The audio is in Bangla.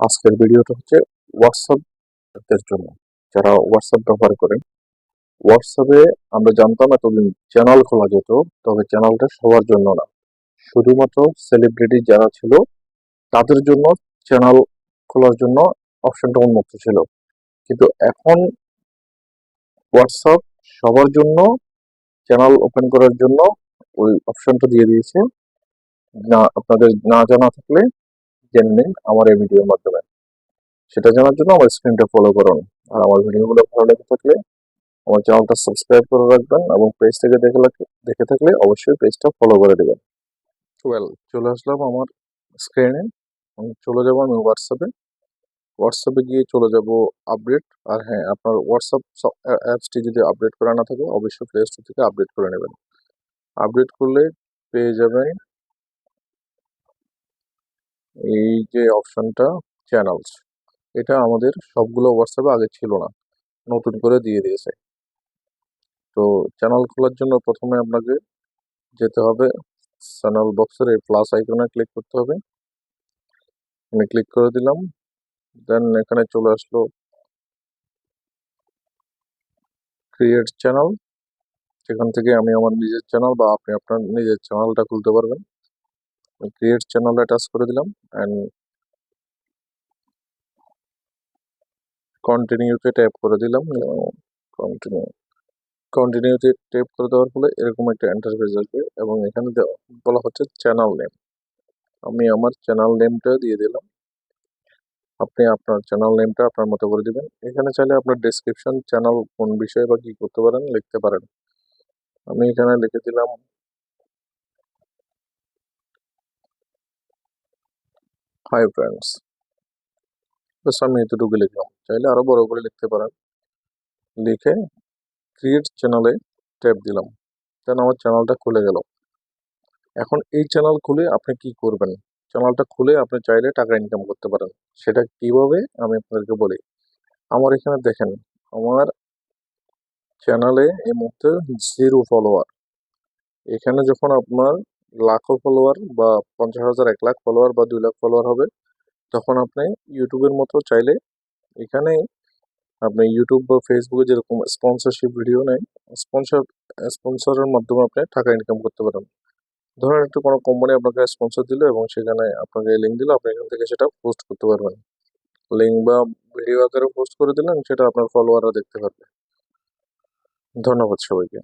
আজকের ভিডিওটা হচ্ছে হোয়াটসঅ্যাপের জন্য। যারা হোয়াটসঅ্যাপ ব্যবহার করেন হোয়াটসঅ্যাপে আমরা জানতাম এতদিন চ্যানেল খোলা যেত, তবে চ্যানেলটা সবার জন্য না। শুধুমাত্র সেলিব্রিটি যারা ছিল, তাদের জন্য চ্যানেল খোলার জন্য অপশনটা উন্মুক্ত ছিল। কিন্তু এখন হোয়াটসঅ্যাপ সবার জন্য চ্যানেল ওপেন করার জন্য ওই অপশনটা দিয়ে দিয়েছে। না, আপনাদের না জানা থাকলে জেনে নিন আমার এই ভিডিওর মাধ্যমে। সেটা জানার জন্য আমার স্ক্রিনটা ফলো করুন। আর আমার ভিডিওগুলো ভালো লেগে থাকলে আমার চ্যানেলটা সাবস্ক্রাইব করে রাখবেন এবং পেজ থেকে দেখে দেখে থাকলে অবশ্যই পেজটা ফলো করে দেবেন। ওয়েল চলে আসলাম আমার স্ক্রিনে চলে যাব আমি হোয়াটসঅ্যাপে হোয়াটসঅ্যাপে গিয়ে চলে যাব আপডেট আর হ্যাঁ আপনার হোয়াটসঅ্যাপ অ্যাপসটি যদি আপডেট করা না থাকে, অবশ্যই প্লে স্টোর থেকে আপডেট করে নেবেন। আপডেট করলে পেয়ে যাবেন এই যে অপশনটা চ্যানেলস এটা আমাদের সবগুলো হোয়াটসঅ্যাপে আগে ছিল না, নতুন করে দিয়ে দিয়েছে। তো চ্যানেল খোলার জন্য প্রথমে আপনাকে যেতে হবে চ্যানেল বক্সের এই প্লাস আইকনে ক্লিক করতে হবে। আমি ক্লিক করে দিলাম দেন এখানে চলে আসলো ক্রিয়েট চ্যানেল সেখান থেকে আমি আমার নিজের চ্যানেল বা আপনি আপনার নিজের চ্যানেলটা খুলতে পারবেন। ক্রিয়েট চ্যানেলে টাচ করে দিলাম অ্যান্ড কন্টিনিউতে ট্যাপ করে দিলাম কন্টিনিউ কন্টিনিউতে ট্যাপ করে দেওয়ার ফলে এরকম একটা ইন্টারফেস আসবে এবং এখানে বলা হচ্ছে চ্যানেল নেম আমি আমার চ্যানেল নেমটা দিয়ে দিলাম। আপনি আপনার চ্যানেল নেমটা আপনার মতো করে দিবেন। এখানে চাইলে আপনার ডেসক্রিপশন চ্যানেল কোন বিষয়ে বা কি করতে পারেন লিখতে পারেন। আমি এখানে লিখে দিলাম হাই ফ্রেন্ডস বাস আমি এতটুকু লিখলাম চাইলে আরও বড় করে লিখতে পারেন লিখে ক্রিয়েট চ্যানেলে ট্যাপ দিলাম দেন আমার চ্যানেলটা খুলে গেল এখন এই চ্যানেল খুলে আপনি কি করবেন চ্যানেলটা খুলে আপনি চাইলে টাকা ইনকাম করতে পারেন সেটা কীভাবে আমি আপনাদেরকে বলি আমার এখানে দেখেন আমার চ্যানেলে এই মুহূর্তে জিরো ফলোয়ার এখানে যখন আপনার লাখো ফলোয়ার বা পঞ্চাশ হাজার, এক লাখ ফলোয়ার বা দুই লাখ ফলোয়ার হবে, তখন আপনি ইউটিউবের মতো চাইলে এখানে আপনি ইউটিউব বা ফেসবুকে যেরকম স্পন্সরশিপ ভিডিও নেয় স্পন্সর স্পন্সরের মাধ্যমে আপনি টাকা ইনকাম করতে পারেন। ধরেন একটু কোনো কোম্পানি আপনাকে স্পন্সর দিল এবং সেখানে আপনাকে লিঙ্ক দিল, আপনি এখান থেকে সেটা পোস্ট করতে পারবেন। লিঙ্ক বা ভিডিও আকারে পোস্ট করে দিলেন, সেটা আপনার ফলোয়াররা দেখতে পারবে। ধন্যবাদ সবাইকে।